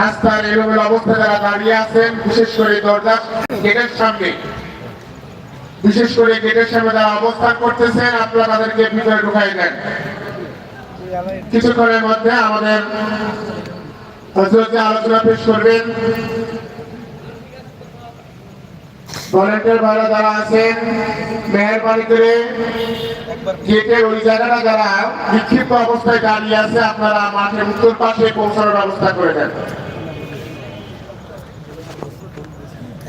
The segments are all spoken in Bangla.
রাস্তার অবস্থা যারা দাঁড়িয়ে আছেন, বিশেষ করে দরজা গেটের সামনে। বিশেষ করে গেটের সামনে যারা অবস্থান করতেছেন, আপনারা তাদেরকে ভিতরে ঢুকাই দেন। কিছুক্ষণের মধ্যে আমাদের আলোচনা পেশ করবেন ভলেন্টিয়ার ভাইরা যারা আছেন, মেহরবানি করে গেটের ওই জায়গাটা যারা বিক্ষিপ্ত অবস্থায় দাঁড়িয়ে আছে, আপনারা মাঠের উত্তর পাশে পৌঁছানোর ব্যবস্থা করে দেন।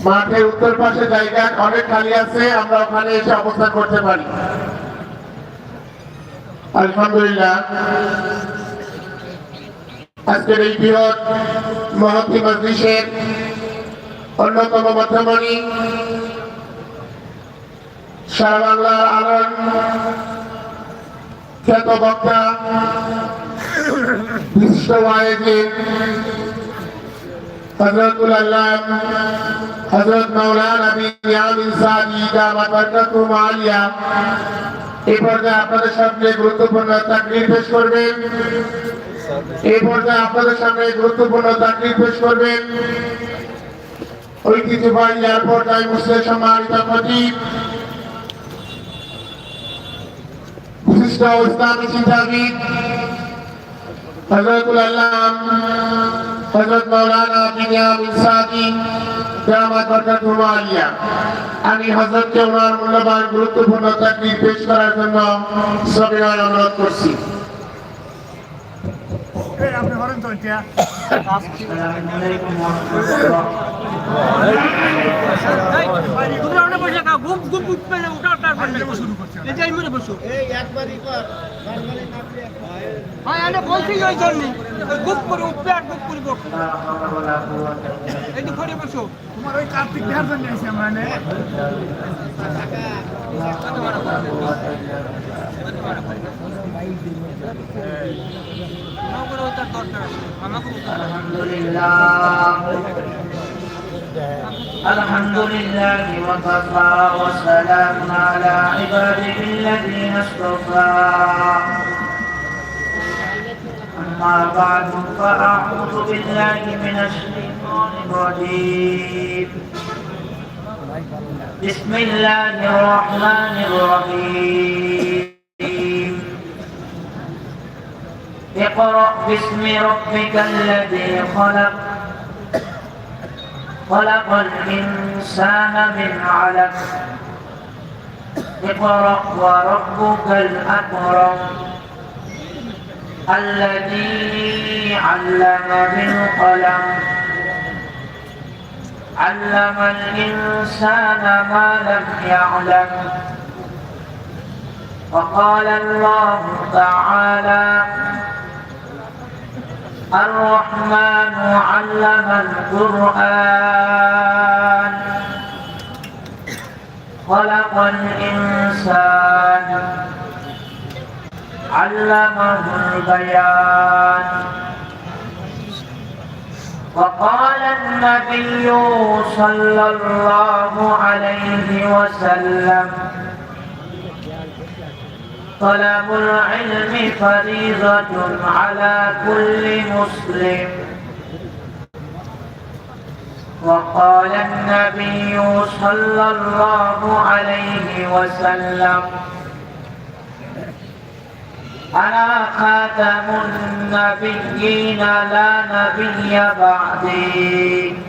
মাঠের উত্তর পাশে জায়গা অনেক খালি আছে, আমরা ওখানে এসে অবস্থান করতে পারি। আলহামদুলিল্লাহ। আজকের এই বৃহৎ মহতি মজলিসের অন্যতম মধ্যমণি সারা বাংলার আলম খ্যাত বক্তা আপনাদের সামনে গুরুত্বপূর্ণ পেশ করবেন। এই পর্যায়ে আপনাদের সামনে গুরুত্বপূর্ণ পেশ করবেন। ঐতিহ্যবাহী এয়ারপোর্ট মুসলিম সম্মানিত বিশিষ্ট ইসলামী চিন্তাবিদ হজরতুল আল্লাহ হজরত মৌলানা বিনিয়ামিন সাদি দামাত বরকাতুহুম আলিয়া আমি হজরতকে ওনার মূল্যবান গুরুত্বপূর্ণ চাকরি পেশ করার জন্য সবিনয় অনুরোধ করছি এই আপনি হরেন তো এটা তোমরা ওটা বসে খাও গুপ গুপ উঠবে না ওটা ওটা যে মনে বসো। হ্যাঁ এনে বলছি ওই জন্য। গুপ করে উঠবে আর গুপ করে বসো এই ঘরে বসো। তোমার ওই কার্তিক দেওয়ার জন্য করে দরকার আছে। আমাকে الحمد لله وكفى وسلام على عباده الذين اصطفى. أما بعد فأعوذ بالله من الشيطان الرجيم. بسم الله الرحمن الرحيم. اقرأ باسم ربك الذي خلق خلق الإنسان من علق. اقرأ وربك الأكرم. الذي علم بالقلم. علم الإنسان ما لم يعلم. وقال الله تعالى الرحمن علم القرآن. خلق الإنسان. علمه البيان. وقال النبي صلى الله عليه وسلم طلب العلم فريضة على كل مسلم. وقال النبي صلى الله عليه وسلم أنا خاتم النبيين لا نبي بعدي؟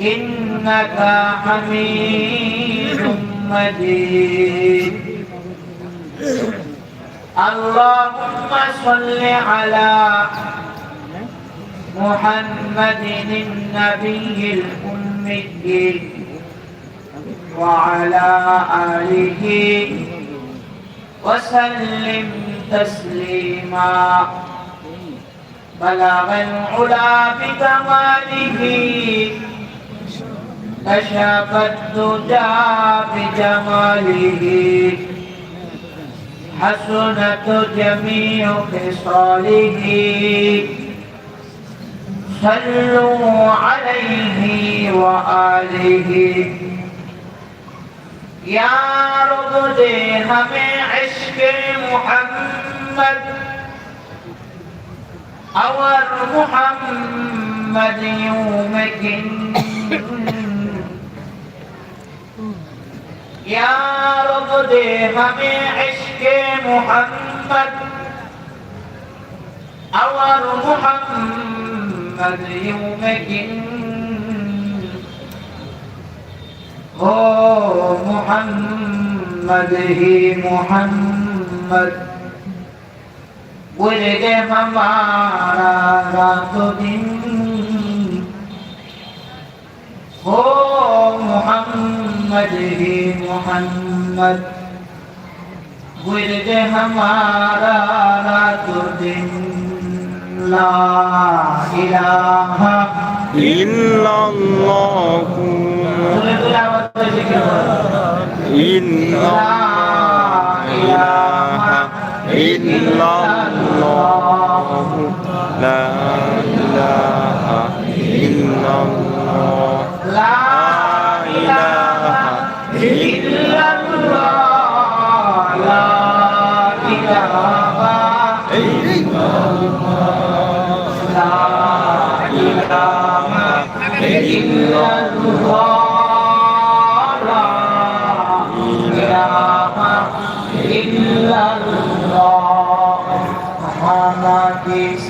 إنك حميد مجيد. اللهم صل على محمد النبي الأمي وعلى آله وسلم تسليما. بلغ العلا بكماله كشف الدجى بجماله حسنة جميع خصاله. صلوا عليه وآله. يا رب ديهم عشق محمد. اور محمد يومك. یا رب دے ہمیں عشق محمد اور محمد یومکن ہو محمد ہی محمد بول دے ہمارا رات و دن ہو محمد مجه محمد ورد ہمارا لا تردن لا الہ الا اللہ لا الہ الا اللہ لا الہ الا اللہ لا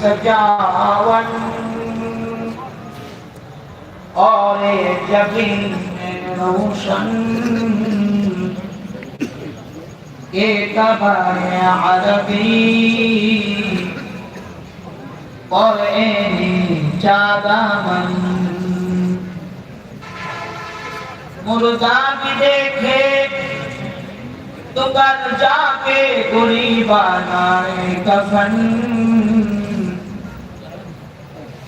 सजावन और जबीन में रोशन ये कबर अरबी और एनी चादामन مردان دیکھے تو گھر جا کے غریبانائے کفن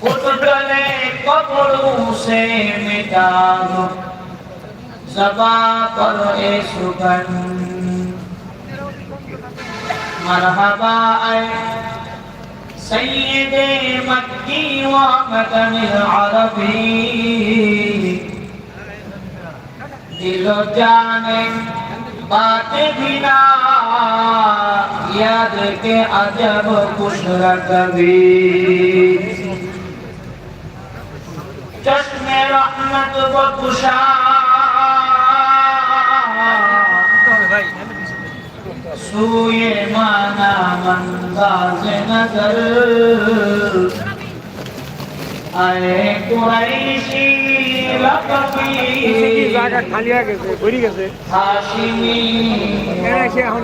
اٹھنے قبروں سے مٹال زباں پر اے سگن مرحبا اے سید مکی و مدن العربی व मदन अरबी दिलो जाने बात भी ना याद के अजब कुछ कभी चश्मे रहमत व कुशा सूए माना मंदाज नजर आए कुरैशी लकबी জায়গা খালি হয়ে গেছে? ভরি গেছে এখন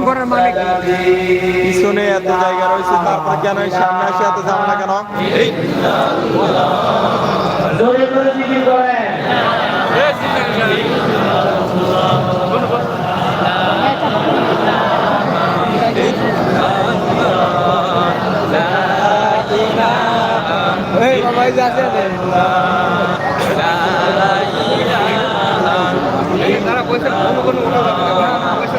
করা মানে কি? পিছনে এত জায়গা রয়েছে তারপর কেন সামনে আসে এত ঝামেলা কেন? জোরে জোরে জিকির করেন তারা পয়সা কোনো কোনো উঠা যাবে না। তো পয়সা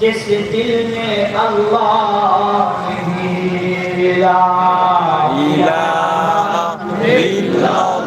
جس دل میں اللہ نہیں لا الہ الا اللہ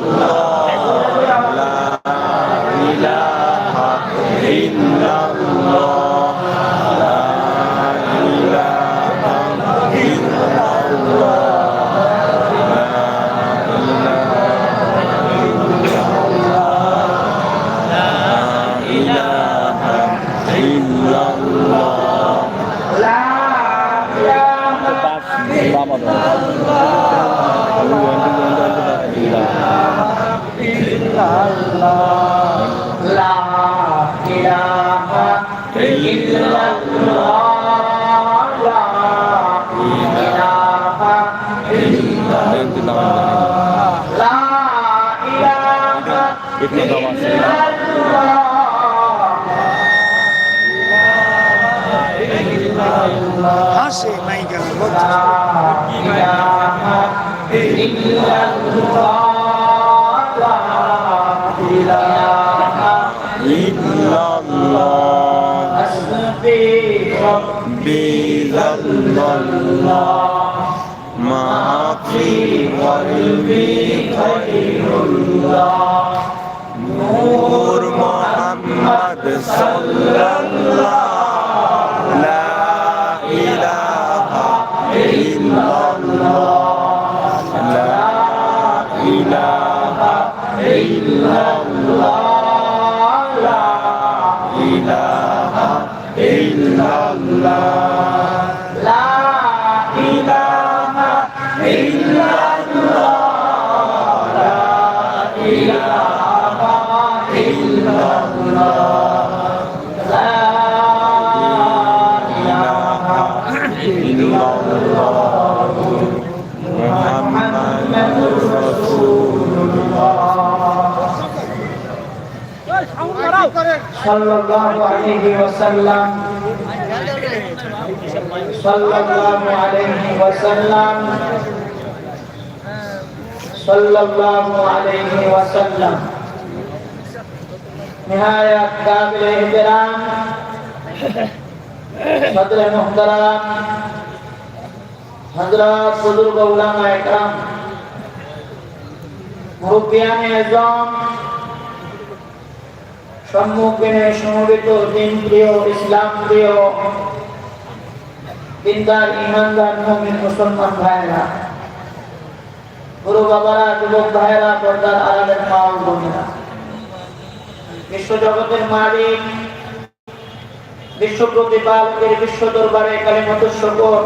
will be وصحبه وسلم صلى الله عليه وسلم صلى الله عليه وسلم نهاية قابل احترام صدر محترم حضرات بزرگ علماء اکرام مربیان اعظام সম্মুখীন সমবেত দিন প্রিয় ইসলাম প্রিয় দিনদার ইমানদার মুমিন মুসলমান গুরু বাবারা, যুবক পর্দার আড়ালের বোনেরা বিশ্ব জগতের মালিক বিশ্ব প্রতিপালকের বিশ্ব দরবারে কালিমত শকর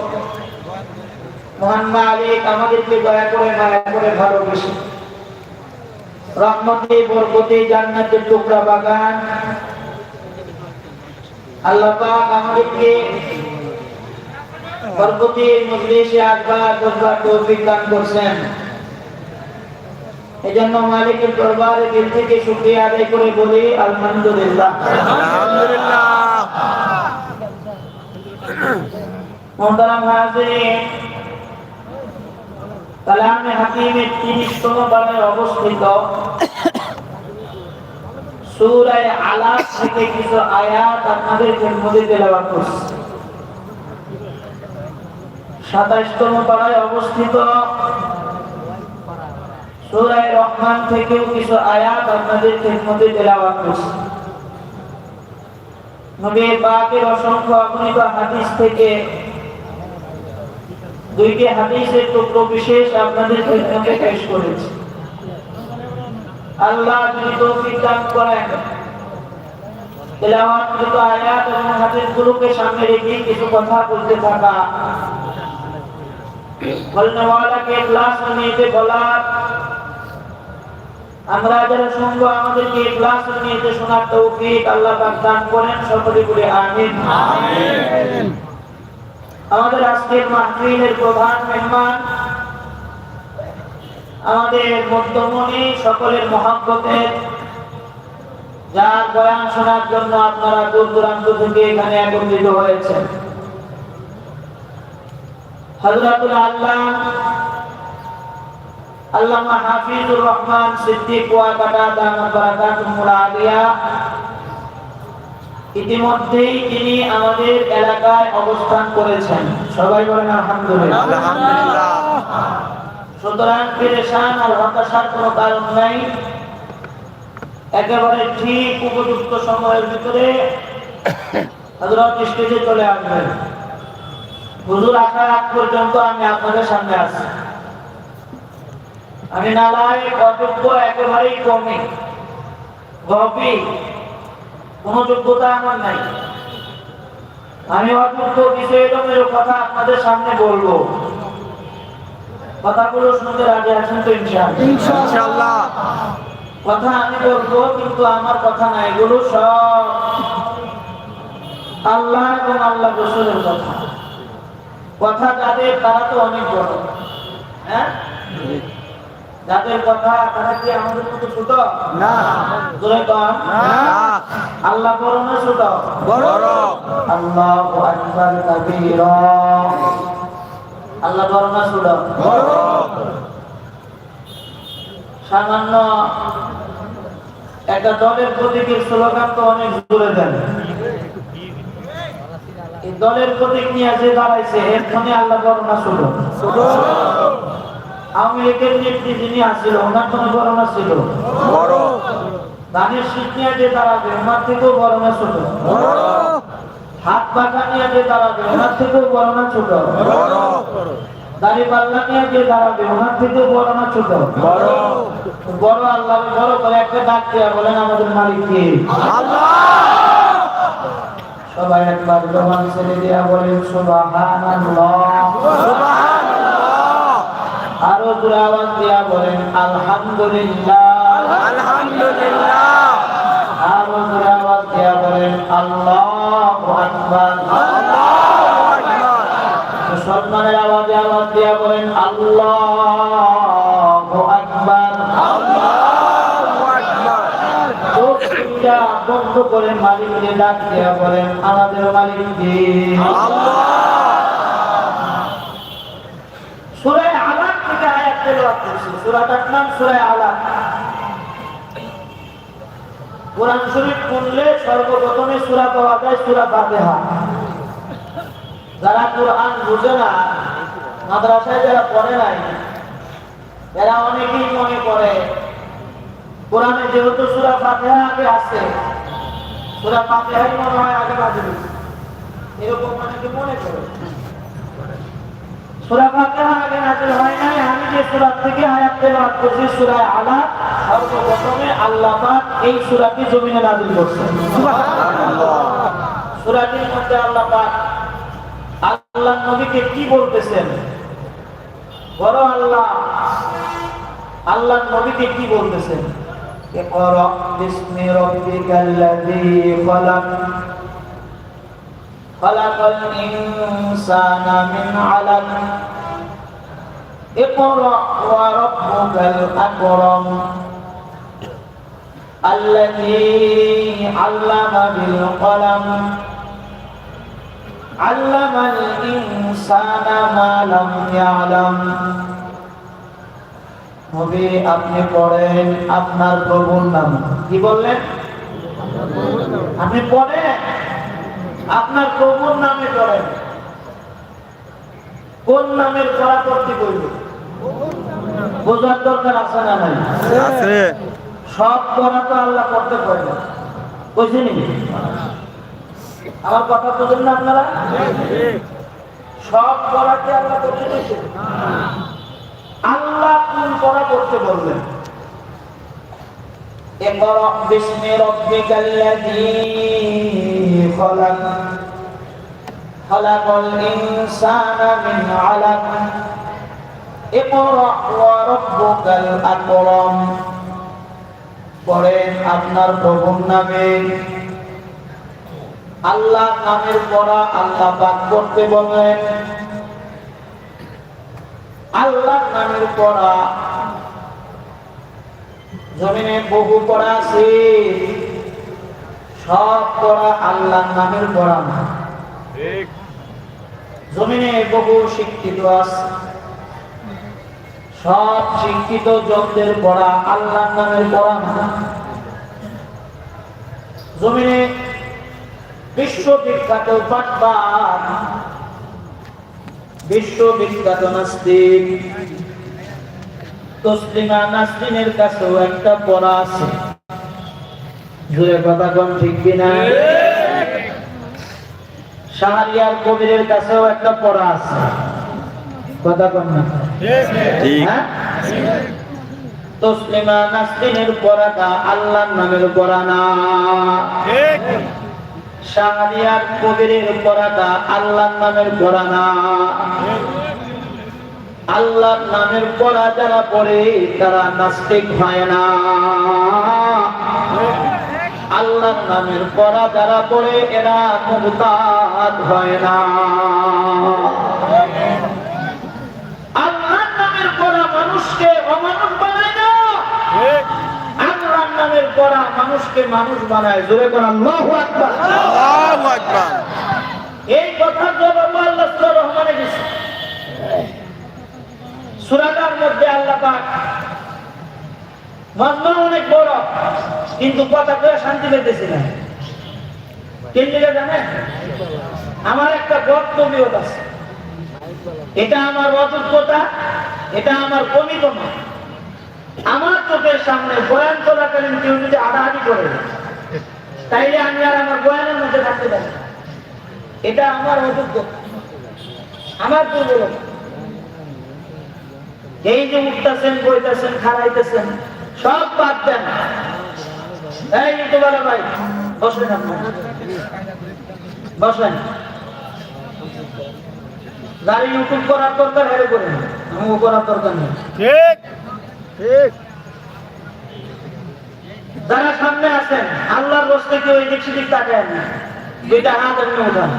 মহান মালিক, আমাদেরকে দয়া করে, মায়া করে ভালোবেসে। রহমতে বরকতে জান্নাতের টুকরা বাগান। আল্লাহ পাক আমাদেরকে বরকতে মজলিসে আসবার দরবার তৌফিক দান করছেন। এজন্য মালিকের দরবারে দিল থেকে শুকরিয়া আদায় করে বলি আলহামদুলিল্লাহ। আলহামদুলিল্লাহ। মোহতারাম হাজিরিন কালামে হাকিমের অবস্থিত সূরায়ে আলাক থেকে কিছু আয়াত আপনাদের করছি। পাড়ায় অবস্থিত সূরায়ে রহমান থেকেও কিছু আয়াত আপনাদের মধ্যে তেলাওয়াত করছি। নবী পাকের অসংখ্য অগণিত হাদিস থেকে দুইটি হাদিসের টুকরো বিশেষ আপনাদের জন্য পেশ করেছি। আল্লাহ যদি তৌফিক দান করেন তেলাওয়াতকৃত আয়াত এবং হাদিসগুলোকে সামনে রেখে কিছু কথা বলতে থাকা। বলনেওয়ালাকে ক্লাস নিতে বলার আমরা যারা শুনব, আমাদেরকে ক্লাস নিতে শোনার তৌফিক আল্লাহ পাক দান করেন। সকলে বলে আমিন। আমাদের আজকের মাহফিলের প্রধান মেহমান, আমাদের মধ্যমণি সকলের মহাব্বতের যার বয়ান শোনার জন্য আপনারা দূর দূরান্ত থেকে এখানে একত্রিত হয়েছেন। হজরতুল আল্লাহ, আল্লামা হাফিজুর রহমান সিদ্দিক কুয়াকাটা দামাত বারাকাতুহুল আলিয়া ইতিমধ্যেই তিনি আমাদের এলাকায় অবস্থান করেছেন। সবাই বলেন আলহামদুলিল্লাহ। সুতরাং পেরেশান আর হতাশার কোনো কারণ নাই। একেবারে ঠিক উপযুক্ত সময়ের ভিতরে হযরত স্টেজে চলে আসবেন। হুজুর আসার আগ পর্যন্ত আমি আপনাদের সামনে আছি। আমি নালায় অযোগ্য একেবারেই কমে গপি কোনো যোগ্যতা আমার নাই। আমি অযোগ্য কিছু এরকমের কথা আপনাদের সামনে বলব। কথাগুলো শুনতে রাজি আছেন তো ইনশাআল্লাহ? কথা আমি বলব কিন্তু আমার কথা না এগুলো সব আল্লাহ এবং আল্লাহ রসুলের কথা। কথা যাদের তারা তো অনেক বড়। হ্যাঁ? যাদের কথা তারা কি আমাদের মতো ছোট? না। না। আল্লাহ বড় না ছোট? বড়। আল্লাহ আকবার কাবীরা। আল্লাহ বড় না ছোট? বড়। সামান্য একটা দলের প্রতীকের স্লোগান তো অনেক জোরে দেন। এই দলের প্রতীক নিয়ে যে দাঁড়াইছে এর আল্লাহ বর্ণনা ছিল ছোট? আওয়ামী লীগের নেত্রী যিনি আসছিল ওনার ফোনে বর্ণনা ছিল? বড়। নিয়ে যে দাঁড়াবে ওনার থেকেও বর্ণনা ছোট। হাত পাখা নিয়ে যে দাঁড়াবে ওনার থেকেও বর্ণনা ছোট। দাড়ি পাল্লা নিয়ে যে দাঁড়াবে ওনার থেকেও বর্ণনা ছোট। বড় বড় আল্লাহ বড় করে একটা ডাক দেয়া বলেন, আমাদের মালিককে আল্লাহ সবাই একবার বলেন, সুবহানাল্লাহ। আরও জোরে আওয়াজ বলেন, আলহামদুলিল্লাহ। আলহামদুলিল্লাহ। আরও জোরে আওয়াজ দিয়া বলেন আল্লাহু আকবার। আল্লাহু আকবার। মুসলমানের আওয়াজে আওয়াজ দিয়া বলেন আল্লাহু আকবার। আল্লাহু আকবার। চোখ দুইটা বন্ধ করে মালিককে ডাক দেয়া বলেন আমাদের মালিককে আল্লাহ। সূরা আলাক থেকে আয়াত তেলাওয়াত করছি। সূরাটার নাম সূরা আলাক। কোরআন শরীফ পড়লে সর্বপ্রথমে সূরা পাওয়া যায় সূরা ফাতিহা। যারা কোরআন বুঝে না, মাদ্রাসায় যারা পড়ে নাই, এরা অনেকেই মনে করে, কোরআনে যেহেতু সূরা ফাতিহা আগে আছে, সূরা ফাতিহাই মনে হয় আগে বাজে এরকম অনেকে মনে করে। সূরা ফাতিহা আগে নাযিল হয় নাই, আমি যে সূরা থেকে আয়াত তেলাওয়াত করছি সূরা আলাক সর্বপ্রথমে আল্লাহ পাক এই সূরাটি জমিনে নাযিল করেছেন সূরাটির মধ্যে আল্লাহ পাক আল্লাহ নবীকে কি বলতেছেন বড় আল্লাহ আল্লাহ নবীকে কি বলতেছেন ইকরা বিসমি রাব্বিকাল্লাযী খলাক خلق الإنسان من علق اقرأ وربك الأكرم الذي علم بالقلم علم الإنسان ما لم يعلم নবী আপনি পড়েন আপনার প্রভুর নাম কি বললেন আপনি পড়েন আপনার প্রভুর নামে পড়েন কোন নামের পড়া করতে বলব বোঝার দরকার আছে না নাই আছে সব পড়া তো আল্লাহ করতে পারে না বুঝিনি আমার কথা বুঝেন না আপনারা সব পড়াকে আল্লাহ করতে দিয়েছে আল্লাহ কোন পড়া করতে বলবেন اقرأ باسم ربك الذي خلق خلق الإنسان من علق اقرأ وربك الأكرم পড়েন আপনার প্রভুর নামে। আল্লাহ নামের পড়া আল্লাহ পাক করতে বলেন। আল্লাহ নামের পড়া জমিনে বহু পড়া আছে। সব পড়া আল্লাহ নামের পড়া না। জমিনে বহু শিক্ষিত আছে। সব শিক্ষিত জনদের পড়া আল্লাহ নামের পড়া জমিনে বিশ্ববিখ্যাত পাটবার বিশ্ববিখ্যাত নাস্তিক। তসলিমা নাসরিনের কাছেও একটা পড়া আছে। জুড়ে কথা কম ঠিক কিনা? কবিরের কাছেও একটা পড়া আছে। কথা কম না। ঠিক। হ্যাঁ? তসলিমা নাসরিনের পড়াটা আল্লাহর নামের পড়া না শাহরিয়ার কবিরের পড়াটা আল্লাহর নামের পড়া না আল্লাহর নামের পড়া যারা পড়ে তারা নাস্তিক হয় না। আল্লাহর নামের পড়া যারা পড়ে এরা মুমতাজ হয় না আল্লাহর নামের পড়া মানুষকে অমানুষ বানায় না। আল্লাহর নামের পড়া মানুষকে মানুষ বানায়। জোরে করা আল্লাহু আকবার। আল্লাহু আকবার। এই কথার জবাব আল্লাহ রহমানে দিয়েছে। সূরাটার মধ্যে আল্লাহ পাক মাজমা অনেক বড় কিন্তু কথা কয়ে শান্তি পেতেছি না। দিকে জানেন? আমার একটা বক্তব্য আছে। এটা আমার অযোগ্যতা, এটা আমার কমিকমা আমার চোখের সামনে বয়ান চলাকালীন কেউ যদি আড়াআড়ি করে, তাইলে আমি আর আমার বয়ানের মধ্যে থাকতে পারি এটা আমার অযোগ্য। আমার দুর্বলতা। এই যে উঠতেছেন, বইতেছেন, খাড়াইতেছেন, সব বাদ দেন। এই ভাই বসেন আপনার বসেন যারা ইউটিউব করার দরকার হেরে আমি আমাকে করার দরকার নেই। ঠিক। ঠিক। যারা সামনে আছেন আল্লাহর রস্তে কেউ এদিক সেদিক তাকায় না। দুইটা হাত এমনি উঠান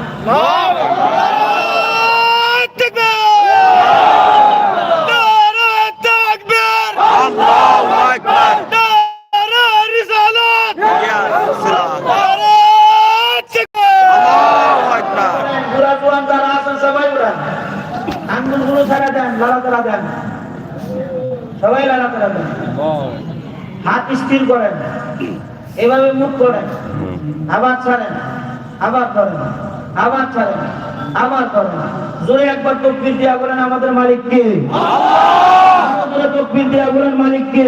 আল্লাহু আকবার ইয়া রাসূলুল্লাহ আল্লাহু আকবার বুড়া জোয়ান যারা আছেন সবাই উড়ান আঙ্গুলগুলো ছাড়া দেন লড়াচড়া দেন সবাই লড়াচড়া দেন হাত স্থির করেন এভাবে মুখ করেন আবার ছাড়েন আবার ধরেন আবার ছাড়েন আবার ধরেন জোরে একবার তকবির দিয়া বলেন আমাদের মালিক কে জোরে তকবির দিয়া বলেন মালিক কে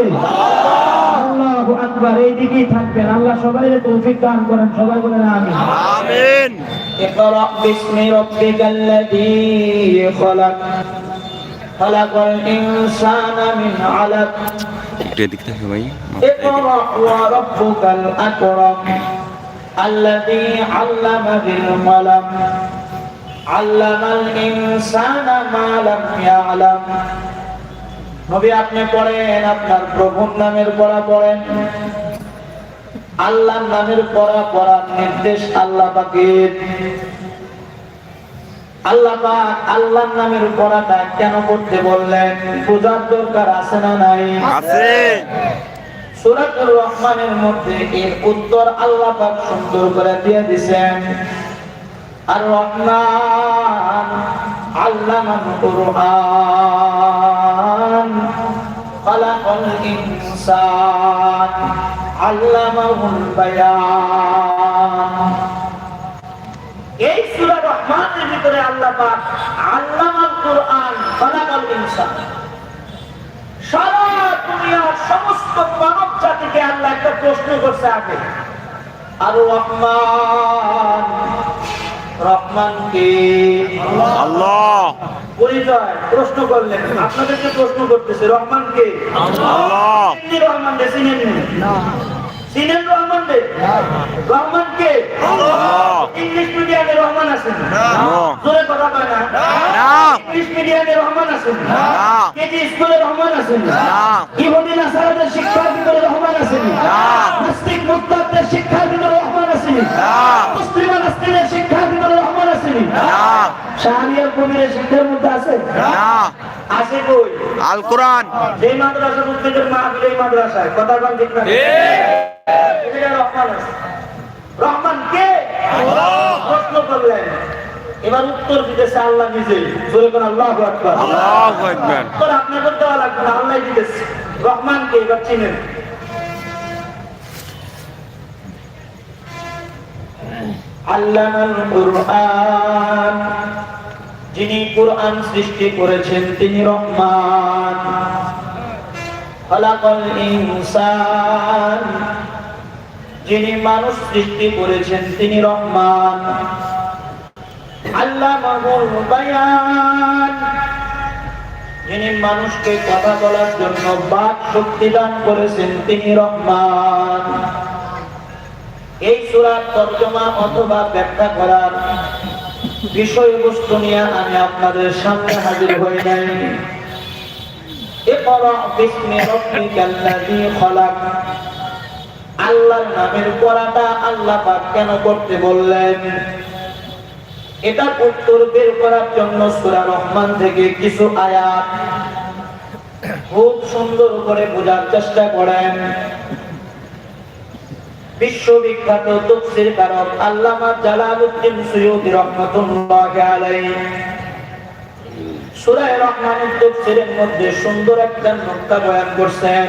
আল্লাহু আকবার এই দিকেই থাকবেন আল্লাহ সবাই তৌফিক দান করেন সবাই বলেন আমিন আমিন اقرأ باسم ربك الذي خلق خلق الإنسان من علق একটু এদিক থেকে ভাই اقرأ وربك الأكرم الذي علم بالقلم علم الإنسان ما لم يعلم নবী আপনি পড়েন আপনার প্রভুর নামের পড়া পড়েন আল্লাহর নামের পড়া পড়ার নির্দেশ আল্লাহ পাকের আল্লাহ পাক আল্লাহর নামের পড়াটা কেন করতে বললেন? দরকার আছে না নাই? আছে। সূরাতুর রহমানের মধ্যে এর উত্তর আল্লাহ পাক সুন্দর করে দিয়ে দিবেন আর রহমান আল্লামান কুরআন। খালাকাল ইনসান আল্লামাহুল বায়ান। এই সূরা রহমানের ভিতরে আল্লাহ পাক আল্লামাল কুরআন খালাকাল ইনসান সারা দুনিয়ার সমস্ত মানব জাতিকে আল্লাহ একটা প্রশ্ন করছে আগে। আর রহমান রহমান কে? আল্লাহ। পরিচয় প্রশ্ন করলেন। আপনাদেরকে প্রশ্ন করতেছে রহমান কে? আল্লাহ। রহমান কে? চিনেন না চিনেন রহমান কে? রহমান কে? আল্লাহ। রহমান আছেন নো। জোরে কথা কয় না। না। ইংলিশ মিডিয়ামে রহমান আছেন। না। কেজি স্কুলে রহমান আছেন। না। ইহুদি নাসারাদের শিক্ষার ভিতরে রহমান আসেনি না। নাস্তিক মুক্তাদের শিক্ষার ভিতরে রহমান আসেনি না। মুসলিম নাস্তিকের শিক্ষার ভিতরে রহমান আসেনি না। শাহরিয়ার কবিরের শিক্ষার মধ্যে আছে। না। আছে কই? আল কোরআন। যে মাদ্রাসা মুক্তিদের মাহফিল এই মাদ্রাসায়। কথা বল ঠিক না? এখানে রহমান আছে। রহমান কে? প্রশ্ন করলেন। এবার উত্তর দিতেছে আল্লাহ নিজে। কোন আল্লাহ আকবার। উত্তর আপনাকে দেওয়া লাগবে না আল্লাহ দিতেছে। রহমান কে এবার চিনেন। আল্লামাল কুরআন। যিনি কোরআন সৃষ্টি করেছেন তিনি রহমান। খলাকাল ইনসান। যিনি মানুষ সৃষ্টি করেছেন, তিনি রহমান। বায়ান যিনি মানুষকে কথা বলার জন্য বাক শক্তি দান করেছেন, তিনি রহমান। এই সুরার তর্জমা অথবা ব্যাখ্যা করার বিষয়বস্তু নিয়ে আমি আপনাদের সামনে হাজির হই নাই। ইকরা বিসমি রাব্বিকাল্লাযী খলাক। আল্লাহর নামের পড়াটা আল্লাহ পাক কেন করতে বললেন? এটার উত্তর বের করার জন্য সূরা রহমান থেকে কিছু আয়াত খুব সুন্দর করে বোঝার চেষ্টা করেন। বিশ্ববিখ্যাত তফসির কারক আল্লামা জালালউদ্দিন সুয়ুতি রহমাতুল্লাহ আলাইহি। সূরা রহমানের তফসিরের মধ্যে সুন্দর একটা নুকতা বয়ান করছেন।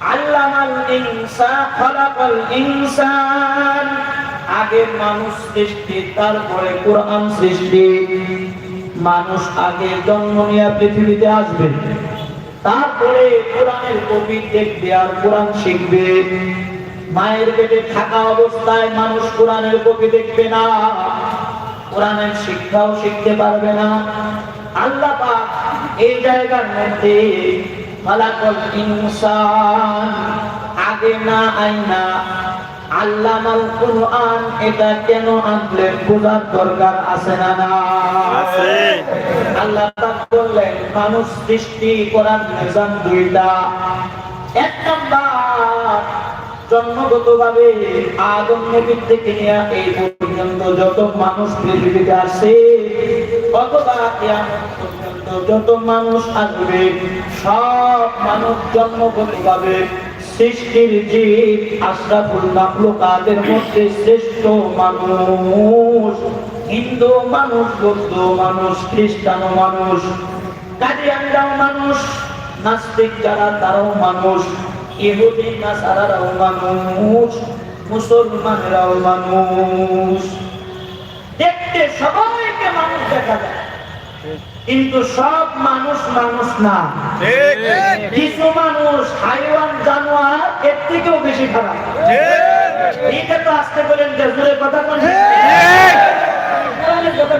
আল্লামাল ইনসা, খলাকাল ইনসান। আগে মানুষ সৃষ্টি, তারপরে কোরআন সৃষ্টি। মানুষ আগে জন্ম নিয়ে পৃথিবীতে আসবে। তারপরে কোরআনের কবি দেখবে আর কোরআন শিখবে। মায়ের পেটে থাকা অবস্থায় মানুষ কোরআনের কবি দেখবে না। কোরআনের শিক্ষাও শিখতে পারবে না। আল্লাহ পাক এই জায়গার মধ্যে মালাকল ইনসান। আগে না আইনা। আল্লামাল কুরআন এটা কেন আনলেন বোঝার দরকার আছে না না? আছে। আল্লাহ পাক বললেন মানুষ সৃষ্টি করার নিজাম দুইটা। এক নাম্বার জন্মগতভাবে আদম নবীর থেকে নিয়ে এই পর্যন্ত যত মানুষ পৃথিবীতে আসে অথবা যত মানুষ আসবে, সব মানুষ জন্মগতভাবে সৃষ্টির জীব, আশরাফুল মাখলুকাতের মধ্যে শ্রেষ্ঠ মানুষ, হিন্দু মানুষ, বৌদ্ধ মানুষ, খ্রিস্টান মানুষ কাদিয়ানরাও মানুষ, নাস্তিক যারা তারাও মানুষ, ইহুদি, নাসারারাও মানুষ, মুসলমানরাও মানুষ। দেখতে সবাইকে মানুষ দেখা যায়। কিন্তু সব মানুষ মানুষ না। কিছু মানুষ হাইওয়ান জানোয়ার এর থেকেও বেশি খারাপ। এটা তো আসতে বলেন যে কথা বলেন। কথা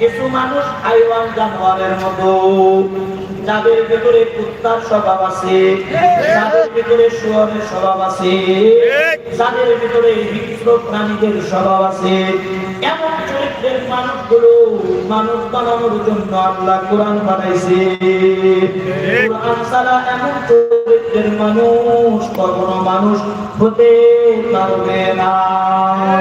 কিছু মানুষ হাইওয়ান জানোয়ারের মতো। যাদের ভিতরে কুত্তার স্বভাব আছে যাদের ভিতরে শুয়ারের স্বভাব আছে যাদের ভিতরে হিংস্র প্রাণীদের স্বভাব আছে এমন চরিত্রের মানুষগুলো মানুষ বানানোর জন্য আল্লাহ কোরআন বানাইছে। কোরআন ছাড়া এমন চরিত্রের মানুষ কখনো মানুষ হতে পারবে না।